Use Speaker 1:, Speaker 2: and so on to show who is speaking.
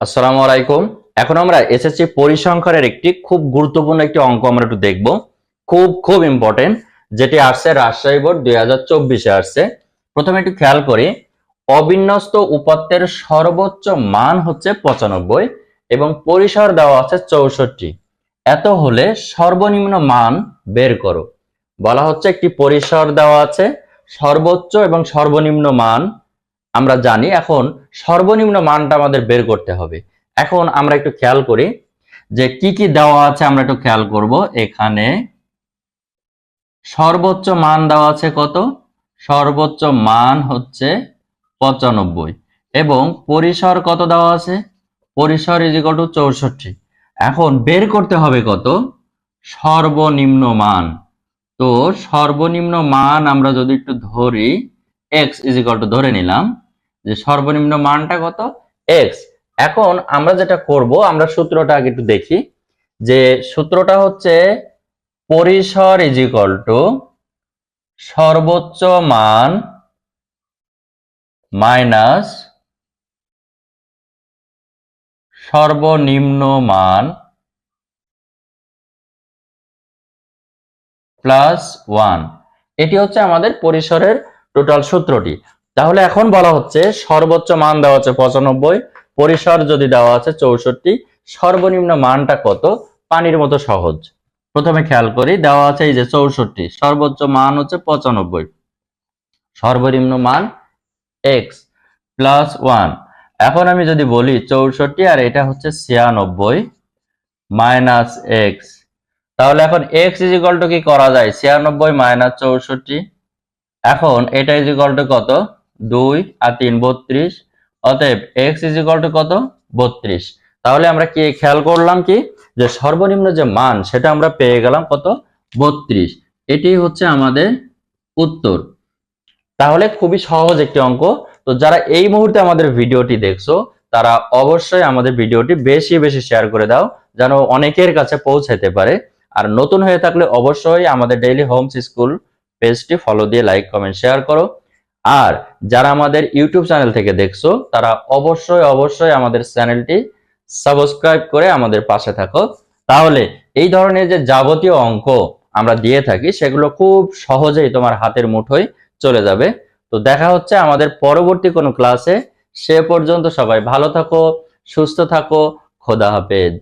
Speaker 1: আসসালামু আলাইকুম। এখন আমরা এসএসসি পরিসংখ্যানের একটি খুব গুরুত্বপূর্ণ একটি অঙ্ক আমরা একটু দেখব। খুব খুব ইম্পর্টেন্ট যেটি আসছে রাজশাহী বোর্ড দুই হাজার চব্বিশে আসছে। প্রথমে একটু খেয়াল করি, অবিন্যস্ত উপাত্তের সর্বোচ্চ মান হচ্ছে পঁচানব্বই এবং পরিসর দেওয়া আছে চৌষট্টি। এত হলে সর্বনিম্ন মান বের করো। বলা হচ্ছে একটি পরিসর দেওয়া আছে, সর্বোচ্চ এবং সর্বনিম্ন মান আমরা জানি এখন সর্বনিম্ন মানটা আমাদের বের করতে হবে। এখন আমরা একটু খেয়াল করি যে কি কি দেওয়া আছে, আমরা একটু খেয়াল করব। এখানে সর্বোচ্চ মান দেওয়া আছে কত? সর্বোচ্চ মান হচ্ছে পঁচানব্বই। এবং পরিসর কত দেওয়া আছে? পরিসর ইজ টু চৌষট্টি। এখন বের করতে হবে কত? সর্বনিম্ন মান। তো সর্বনিম্ন মান আমরা যদি একটু ধরি এক্স ইজ টু ধরে নিলাম যে সর্বনিম্ন মানটা কত? এক্স এখন আমরা যেটা করব, আমরা সূত্রটা আগে একটু দেখি, যে সূত্রটা হচ্ছে পরিসর ইজ ইকাল টু সর্বোচ্চ মান মাইনাস সর্বনিম্ন মান প্লাস ওয়ান এটি হচ্ছে আমাদের পরিসরের টোটাল সূত্রটি। তাহলে এখন বলা হচ্ছে সর্বোচ্চ মান দেওয়া আছে পঁচানব্বই, পরিসর যদি দেওয়া আছে চৌষট্টি, সর্বনিম্ন মানটা কত? পানির মতো সহজ। প্রথমে খেয়াল করি, দেওয়া আছে এই যে চৌষট্টি, সর্বোচ্চ মান হচ্ছে পঁচানব্বই। সর্বনিম্ন মান এক্স প্লাস ওয়ান এখন আমি যদি বলি চৌষট্টি আর এটা হচ্ছে ছিয়ানব্বই মাইনাস এক্স তাহলে এখন এক্স ইজ ইকাল টু কি করা যায়? ছিয়ানব্বই মাইনাস চৌষট্টি। এখন এটা ইজ ইকাল টু কত? দুই আর তিন, বত্রিশ। অতএব এক্স ইজ ইকাল কত? বত্রিশ। তাহলে আমরা কি খেয়াল করলাম কি? যে সর্বনিম্ন যে মান, সেটা আমরা পেয়ে গেলাম কত? বত্রিশ। এটি হচ্ছে আমাদের উত্তর। তাহলে খুবই সহজ একটি অঙ্ক। তো যারা এই মুহূর্তে আমাদের ভিডিওটি দেখছ, তারা অবশ্যই আমাদের ভিডিওটি বেশি বেশি শেয়ার করে দাও, যেন অনেকের কাছে পৌঁছাতে পারে। আর নতুন হয়ে থাকলে অবশ্যই আমাদের ডেইলি হোমস স্কুল পেজটি ফলো দিয়ে লাইক কমেন্ট শেয়ার করো। আর যারা আমাদের ইউটিউব চ্যানেল থেকে দেখছ, তারা অবশ্যই অবশ্যই আমাদের চ্যানেলটি সাবস্ক্রাইব করে আমাদের পাশে থাকো। তাহলে এই ধরনের যে যাবতীয় অঙ্ক আমরা দিয়ে থাকি, সেগুলো খুব সহজেই তোমার হাতের মুঠোয় চলে যাবে। তো দেখা হচ্ছে আমাদের পরবর্তী কোনো ক্লাসে। সে পর্যন্ত সবাই ভালো থাকো, সুস্থ থাকো, খোদা হাফেজ।